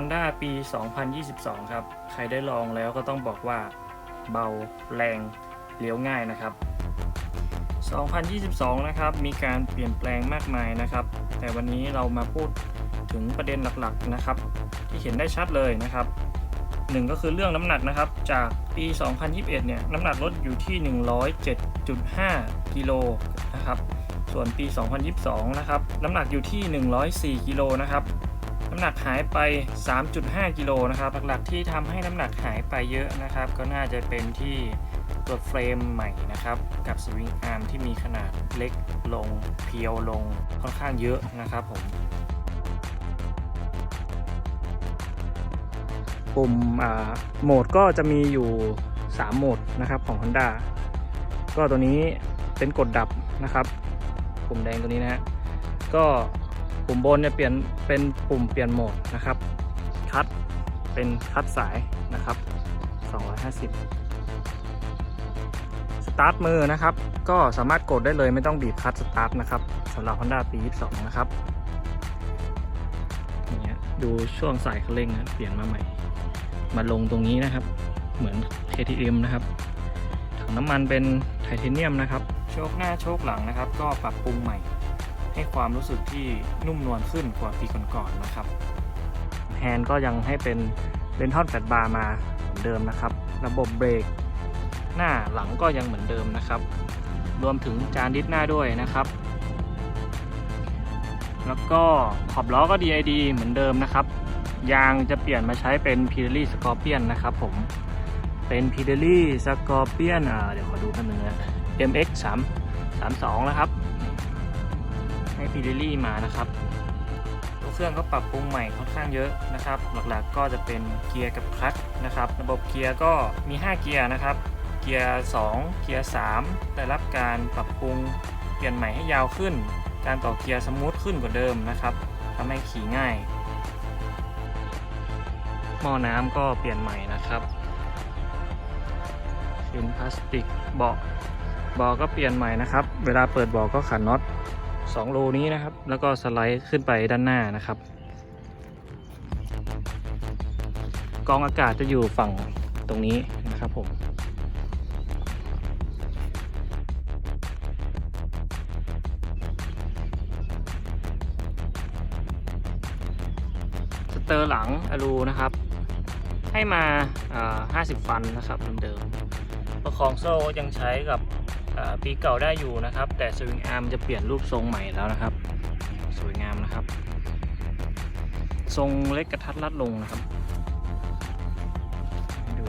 Honda ปี 2022 ครับ ใครได้ลองแล้วก็ต้องบอกว่าเบาแรงเลี้ยวง่ายนะครับ 2022 นะครับ มีการเปลี่ยนแปลงมากมายนะครับ แต่วันนี้เรามาพูดถึงประเด็นหลักๆนะครับ ที่เห็นได้ชัดเลยนะครับหนึ่งก็คือเรื่องน้ำหนักนะครับ จากปี 2021 เนี่ย น้ำหนักลดอยู่ที่ 107.5 กิโลนะครับ ส่วนปี 2022 นะครับ น้ำหนักอยู่ที่ 104 กิโลนะครับ น้ำหนักหายไป 3.5 กิโลนะครับ หลักๆที่ทำให้น้ำหนักหายไปเยอะนะครับ ก็น่าจะเป็นที่ตัวเฟรมใหม่นะครับ กับสวิงอาร์มที่มีขนาดเล็กลงเพียวลงค่อนข้างเยอะนะครับผมปุ่มอ่าโหมดก็จะมีอยู่ 3 โหมดนะครับของ Honda ก็ตัวนี้เป็นกดดับนะครับ ปุ่มแดงตัวนี้นะฮะก็ ปุ่มบนเนี่ยเปลี่ยนเป็นปุ่มเปลี่ยนโหมดนะครับ คัดเป็นคัดสายนะครับ 250 สตาร์ทมือนะครับ ก็สามารถกดได้เลยไม่ต้องบีบคัดสตาร์ทนะครับสำหรับ Honda ปี 22 นะครับอย่างเงี้ยดูช่วงสายคันเร่งนะเปลี่ยนมาใหม่ มาลงตรงนี้นะครับ เหมือน KTM นะครับถังน้ำมันเป็นไทเทเนียมนะครับ โชคหน้าโชคหลังนะครับ ก็ปรับปรุงใหม่ ให้ความรู้สึกที่นุ่มนวลขึ้นกว่าปีก่อนๆนะครับ แฮนด์ก็ยังให้เป็นเป็นทอนแฟลตบาร์มาเหมือนเดิมนะครับ ระบบเบรกหน้าหลังก็ยังเหมือนเดิมนะครับ รวมถึงจานดิสหน้าด้วยนะครับ แล้วก็ขอบล้อก็ DID เหมือนเดิมนะครับ ยางจะเปลี่ยนมาใช้เป็น Pirelli Scorpion นะครับผม เป็น Pirelli Scorpion อ่าเดี๋ยวขอดูกันหนึ่งนะ MX 3 32 นะครับ ให้ Pirelli มานะครับตัวเครื่องก็ปรับปรุงใหม่ค่อนข้างเยอะนะครับ หลักๆก็จะเป็นเกียร์กับคลัตช์นะครับ ระบบเกียร์ก็มี 5 เกียร์นะครับ เกียร์ 2 เกียร์ 3 ได้รับการปรับปรุงเปลี่ยนใหม่ให้ยาวขึ้น การต่อเกียร์สมูทขึ้นกว่าเดิมนะครับทำให้ขี่ง่าย หม้อน้ำก็เปลี่ยนใหม่นะครับชิ้นพลาสติกเบาะเบาะก็เปลี่ยนใหม่นะครับ เวลาเปิดเบาะก็ขันน็อต 2รูนี้นะครับ แล้วก็สไลด์ขึ้นไปด้านหน้านะครับ กองอากาศจะอยู่ฝั่งตรงนี้นะครับผมสเตอร์หลังอลูนะครับ ให้มาา50 ฟันนะครับเดิมประคองโซ่ยังใช้กับ ปีเก่าได้อยู่นะครับ แต่สวิงอาร์มจะเปลี่ยนรูปทรงใหม่แล้วนะครับ สวยงามนะครับ ทรงเล็กกระทัดรัดลงนะครับดู